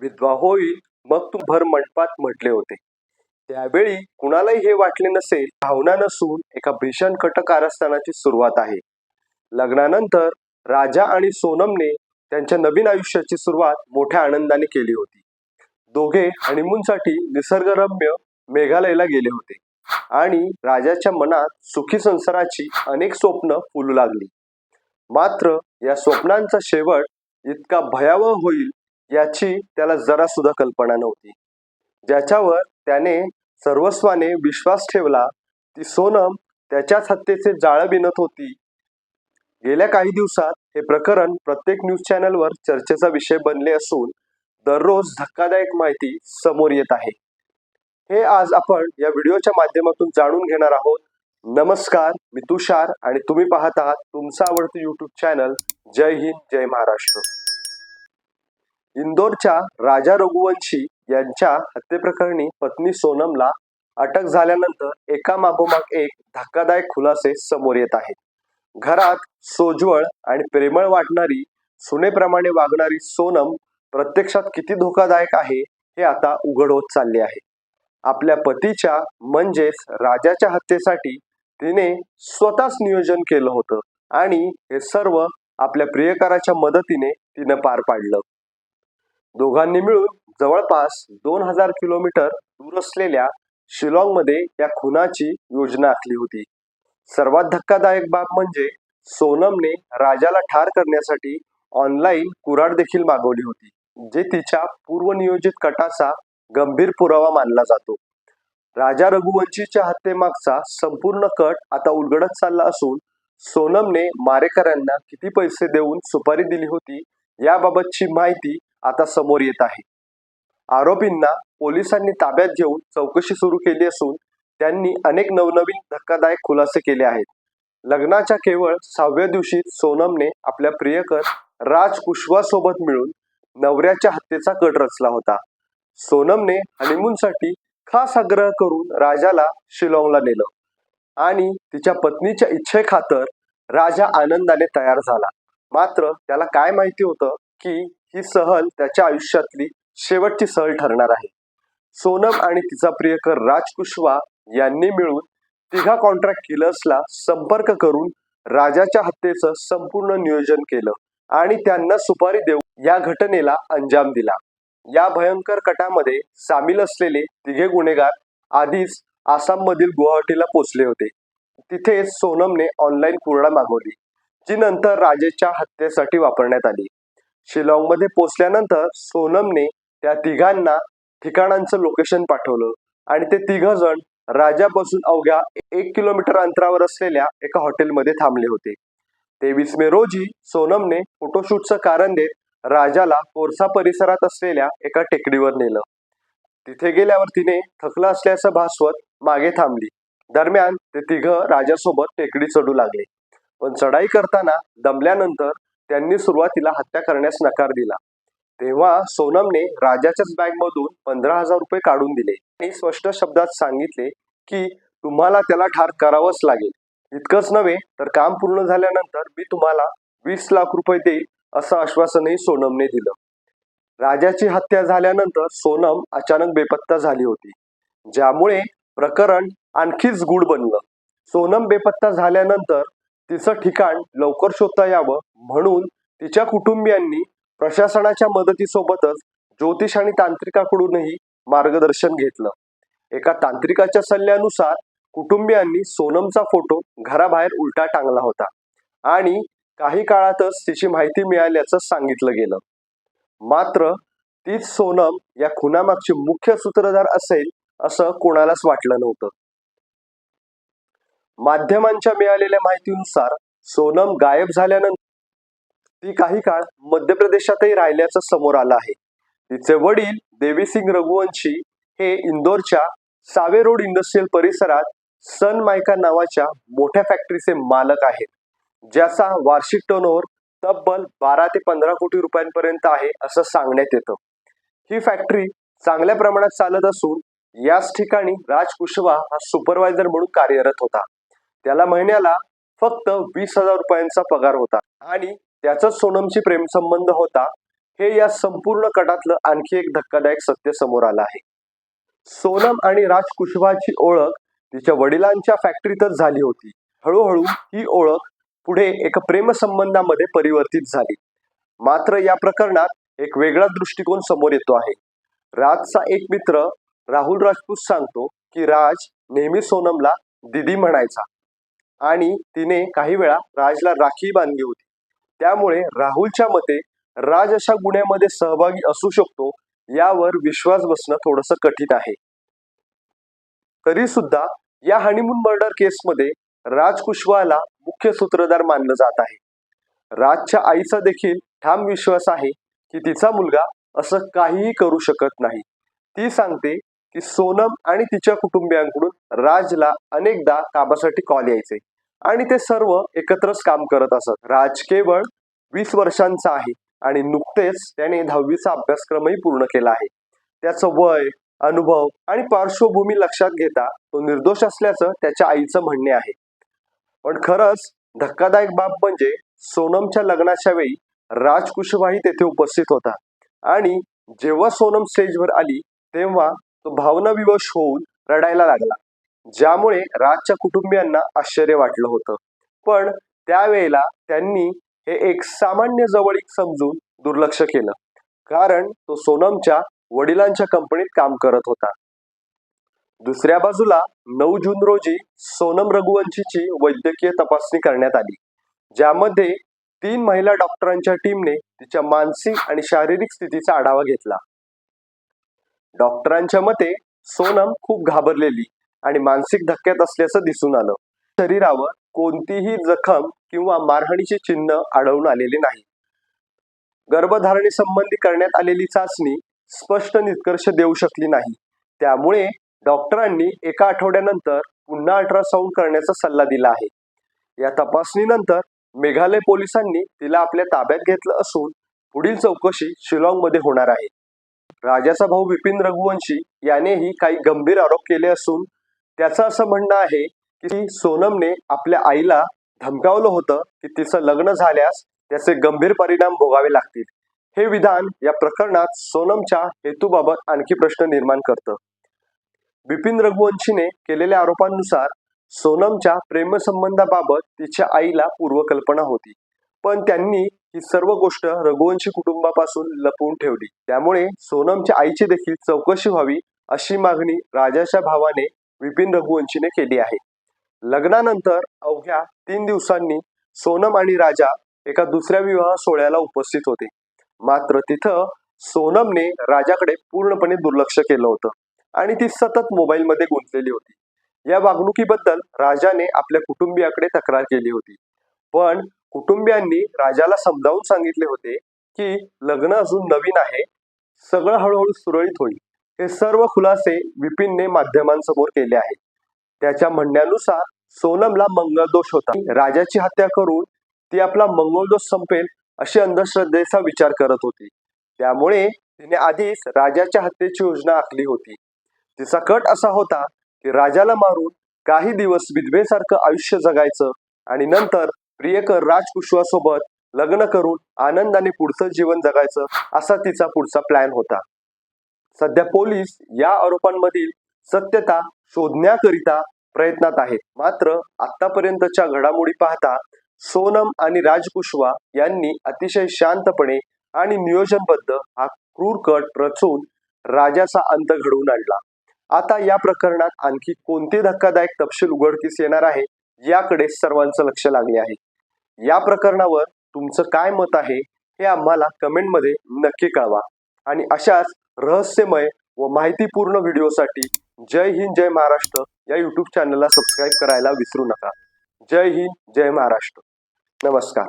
विधवा होईल मग तू भर मंडपात म्हटले होते. त्यावेळी कुणालाही हे वाटले नसेल भावना नसून एका भीषण कट कारस्थानाची सुरुवात आहे. लग्नानंतर राजा आणि सोनमने त्यांच्या नवीन आयुष्याची सुरुवात मोठ्या आनंदाने केली होती. दोघे हनीमूनसाठी निसर्गरम्य मेघालयला गेले होते आणि राजाच्या मनात सुखी संसाराची अनेक स्वप्न फुलू लागली. मात्र या स्वप्नांचा शेवट इतका भयावह होईल याची त्याला जरा सुद्धा कल्पना नव्हती. ज्याच्यावर त्याने सर्वस्वाने विश्वास ठेवला ती सोनम त्याच्याच हत्येचे जाळं बिनत होती. गेल्या काही दिवसात हे प्रकरण प्रत्येक न्यूज चॅनलवर चर्चेचा विषय बनले असून दररोज धक्कादायक माहिती समोर येत आहे. हे आज आपण या व्हिडिओच्या माध्यमातून जाणून घेणार आहोत. नमस्कार मी तुषार आणि तुम्ही पाहत आहात तुमचं आवडतं युट्यूब चॅनल जय हिंद जय महाराष्ट्र. इंदोरच्या राजा रघुवंशी यांच्या हत्येप्रकरणी पत्नी सोनमला अटक झाल्यानंतर एका मागोमाग एक धक्कादायक खुलासे समोर येत आहेत. घरात सोज्वळ आणि प्रेमळ वाटणारी सुनेप्रमाणे वागणारी सोनम प्रत्यक्षात किती धोकादायक आहे हे आता उघड होत चालले आहे. आपल्या पतीच्या म्हणजेच राजाच्या हत्येसाठी तिने स्वतःच नियोजन केलं होतं आणि हे सर्व आपल्या प्रियकराच्या मदतीने तिनं पार पाडलं. दोघांनी मिळून जवळपास दोन हजार किलोमीटर दूर असलेल्या शिलाँगमध्ये या खुनाची योजना आखली होती. सर्वात धक्कादायक बाब म्हणजे सोनमने राजाला ठार करण्यासाठी ऑनलाईन कुराड देखील मागवली होती जे तिच्या पूर्वनियोजित कटाचा गंभीर पुरावा मानला जातो. राजा रघुवंशीच्या हत्येमागचा संपूर्ण कट आता उलगडत चालला असून सोनमने मारेकऱ्यांना किती पैसे देऊन सुपारी दिली होती याबाबतची माहिती आता समोर येत आहे. आरोपींना पोलिसांनी ताब्यात घेऊन चौकशी सुरू केली असून त्यांनी अनेक नवनवीन धक्कादायक खुलासे केले आहेत. लग्नाच्या केवळ सहाव्या दिवशी सोनमने आपल्या प्रियकर राज कुशवा सोबत मिळून नवऱ्याच्या हत्येचा कट रचला होता. सोनमने हनीमूनसाठी खास आग्रह करून राजाला शिलाँगला नेलं आणि तिच्या पत्नीच्या इच्छेखातर राजा आनंदाने तयार झाला. मात्र त्याला काय माहिती होतं की ही सहल त्याच्या आयुष्यातली शेवटची सहल ठरणार आहे. सोनम आणि तिचा प्रियकर राज कुशवा यांनी मिळून तिघा कॉन्ट्रॅक्ट किलर्सला संपर्क करून राजाच्या हत्येचं संपूर्ण नियोजन केलं आणि त्यांना सुपारी देऊन या घटनेला अंजाम दिला. या भयंकर कटामध्ये सामील असलेले तिघे गुन्हेगार आधीच आसाममधील गुवाहाटीला पोचले होते. तिथे सोनमने ऑनलाईन कुरडा मागवली जी नंतर राजेच्या हत्येसाठी वापरण्यात आली. शिलाँगमध्ये पोचल्यानंतर सोनमने त्या तिघांना ठिकाणांचं लोकेशन पाठवलं. आणि ते तिघ जण राजापासून अवघ्या एक किलोमीटर अंतरावर असलेल्या एका हॉटेलमध्ये थांबले होते. तेवीस मे रोजी सोनमने फोटोशूटचं कारण देत राजाला कोरसा परिसरात असलेल्या एका टेकडीवर नेलं. तिथे गेल्यावर तिने थकलं असल्याचं भासवत मागे थांबली. दरम्यान ते तिघ राजासोबत टेकडी चढू लागले. पण चढाई करताना दमल्यानंतर त्यांनी सुरुवातीला हत्या करण्यास नकार दिला. तेव्हा सोनमने राजाच्याच बॅग मधून पंधरा हजार रुपये काढून दिले. आणि स्पष्ट शब्दात सांगितले की तुम्हाला त्याला ठार करावंच लागेल. इतकंच नव्हे तर काम पूर्ण झाल्यानंतर मी तुम्हाला वीस लाख रुपये देईल असं आश्वासनही सोनमने दिलं. राजाची हत्या झाल्यानंतर सोनम अचानक बेपत्ता झाली होती ज्यामुळे प्रकरण आणखीच गूढ बनलं. सोनम बेपत्ता झाल्यानंतर तिचं ठिकाण लवकर शोधता यावं म्हणून तिच्या कुटुंबियांनी प्रशासनाच्या मदतीसोबतच ज्योतिष आणि तांत्रिकाकडूनही मार्गदर्शन घेतलं. एका तांत्रिकाच्या सल्ल्यानुसार कुटुंबियांनी सोनमचा फोटो घराबाहेर उलटा टांगला होता आणि काही काळातच तिची माहिती मिळाल्याचं सांगितलं गेलं. मात्र तीच सोनम या खुनामागची मुख्य सूत्रधार असेल असं कोणालाच वाटलं नव्हतं. माध्यमांच्या मिळालेल्या माहितीनुसार सोनम गायब झाल्यानंतर ती काही काळ मध्य प्रदेशातही राहिल्याचं समोर आलं आहे. तिचे वडील देवीसिंग रघुवंशी हे इंदोरच्या सावे रोड इंडस्ट्रियल परिसरात सन मायका नावाच्या मोठ्या फॅक्टरीचे मालक आहेत ज्याचा वार्षिक टर्नओव्हर तब्बल बारा ते पंधरा कोटी रुपयांपर्यंत आहे असं सांगण्यात येतं. ही फॅक्टरी चांगल्या प्रमाणात चालत असून याच ठिकाणी राज कुशवा हा सुपरवायझर म्हणून कार्यरत होता. त्याला महिन्याला फक्त वीस हजार रुपयांचा पगार होता. आणि त्याचाच सोनमशी प्रेमसंबंध होता. हे या संपूर्ण कटातलं आणखी एक धक्कादायक सत्य समोर आलं आहे. सोनम आणि राज कुशवाची ओळख तिच्या वडिलांच्या फॅक्टरीतच झाली होती. हळूहळू ही ओळख पुढे एका प्रेमसंबंधामध्ये परिवर्तित झाली. मात्र या प्रकरणात एक वेगळा दृष्टिकोन समोर येतो आहे. राजचा एक मित्र राहुल राजपूत सांगतो की राज नेहमी सोनमला दिदी म्हणायचा. आणि तिने काही वेळा राजला राखी बांधली होती. त्यामुळे राहुलच्या मते राज अशा गुन्ह्यामध्ये सहभागी असू शकतो यावर विश्वास बसणं थोडंसं कठीण आहे. तरी सुद्धा या हनीमून मर्डर केसमध्ये राज कुशवाला मुख्य सूत्रधार मानलं जात आहे. राजच्या आईचा देखील ठाम विश्वास आहे की तिचा मुलगा असं काहीही करू शकत नाही. ती सांगते की सोनम आणि तिच्या कुटुंबियांकडून राजला अनेकदा कामासाठी कॉल यायचे. आणि ते सर्व एकत्रच काम करत असत. राज केवळ वीस वर्षांचा आहे आणि नुकतेच त्याने दहावीचा अभ्यासक्रमही पूर्ण केला आहे. त्याचं वय अनुभव आणि पार्श्वभूमी लक्षात घेता तो निर्दोष असल्याचं त्याच्या आईचं म्हणणे आहे. पण खरंच धक्कादायक बाब म्हणजे सोनमच्या लग्नाच्या वेळी राज कुशवाही तेथे उपस्थित होता. आणि जेव्हा सोनम स्टेजवर आली तेव्हा तो भावनाविवश होऊन रडायला लागला. ज्यामुळे राजच्या कुटुंबियांना आश्चर्य वाटलं होतं. पण त्यावेळेला त्यांनी हे एक सामान्य जवळीक समजून दुर्लक्ष केलं. कारण तो सोनमच्या वडिलांच्या कंपनीत काम करत होता. दुसऱ्या बाजूला नऊ जून रोजी सोनम रघुवंशीची वैद्यकीय तपासणी करण्यात आली ज्यामध्ये तीन महिला डॉक्टरांच्या टीमने तिच्या मानसिक आणि शारीरिक स्थितीचा आढावा घेतला. डॉक्टरांच्या मते सोनम खूप घाबरलेली आणि मानसिक धक्क्यात असल्याचं दिसून आलं. शरीरावर कोणतीही जखम किंवा मारहाणीचे चिन्ह आढळून आलेले नाही. गर्भधारणे संबंधी करण्यात आलेली चाचणी स्पष्ट निष्कर्ष देऊ शकली नाही. त्यामुळे डॉक्टरांनी एका आठवड्यानंतर पुन्हा अल्ट्रासाऊंड करण्याचा सल्ला दिला आहे. या तपासणीनंतर मेघालय पोलिसांनी तिला आपल्या ताब्यात घेतलं असून पुढील चौकशी शिलाँगमध्ये होणार आहे. राजाचा भाऊ विपिन रघुवंशी यानेही काही गंभीर आरोप केले असून त्याचं असं म्हणणं आहे की सोनमने आपल्या आईला धमकावलं होतं की तिचं लग्न झाल्यास त्याचे गंभीर परिणाम भोगावे लागतील. हे विधान या प्रकरणात सोनमच्या हेतूबाबत आणखी प्रश्न निर्माण करतं. बिपिन रघुवंशीने केलेल्या आरोपांनुसार सोनमच्या प्रेमसंबंधाबाबत तिच्या आईला पूर्वकल्पना होती. पण त्यांनी ही सर्व गोष्ट रघुवंशी कुटुंबापासून लपवून ठेवली. त्यामुळे सोनमच्या आईची देखील चौकशी व्हावी अशी मागणी राजाच्या भावाने विपिन रघुवंशीने केली आहे. लग्नानंतर अवघ्या तीन दिवसांनी सोनम आणि राजा एका दुसऱ्या विवाह सोहळ्याला उपस्थित होते. मात्र तिथं सोनमने राजाकडे पूर्णपणे दुर्लक्ष केलं होतं आणि ती सतत मोबाईलमध्ये गुंतलेली होती. या वागणुकीबद्दल राजाने आपल्या कुटुंबियाकडे तक्रार केली होती. पण कुटुंबियांनी राजाला समजावून सांगितले होते की लग्न अजून नवीन आहे सगळं हळूहळू सुरळीत होईल. हे सर्व खुलासे विपिनने माध्यमांसमोर केले आहेत. त्याच्या म्हणण्यानुसार सोनमला मंगलदोष होता. राजाची हत्या करून ती आपला मंगलदोष संपेल अशी अंधश्रद्धेचा विचार करत होती. त्यामुळे तिने आधीच राजाच्या हत्येची योजना आखली होती. तिचा कट असा होता की राजाला मारून काही दिवस विधवेसारखं आयुष्य जगायचं आणि नंतर प्रियकर राजकुशवासोबत लग्न करून आनंदाने पुढचं जीवन जगायचं असा तिचा पुढचा प्लॅन होता. सध्या पोलीस या आरोपांमधील सत्यता शोधण्याकरिता प्रयत्नात आहेत. मात्र आतापर्यंतच्या घडामोडी पाहता सोनम आणि राजकुशवा यांनी अतिशय शांतपणे आणि नियोजनबद्ध हा क्रूर कट रचून राजाचा अंत घडवून आणला. आता या प्रकरणात आणखी कोणते धक्कादायक तपशील उघडकीस येणार आहे याकडे सर्वांचं लक्ष लागले आहे. या प्रकरणावर तुमचं काय मत आहे हे आम्हाला कमेंटमध्ये नक्की कळवा. आणि अशाच रहस्यमय व माहितीपूर्ण व्हिडिओसाठी जय हिंद जय महाराष्ट्र या यूट्यूब चॅनलला सबस्क्राईब करायला विसरू नका. जय हिंद जय महाराष्ट्र. नमस्कार.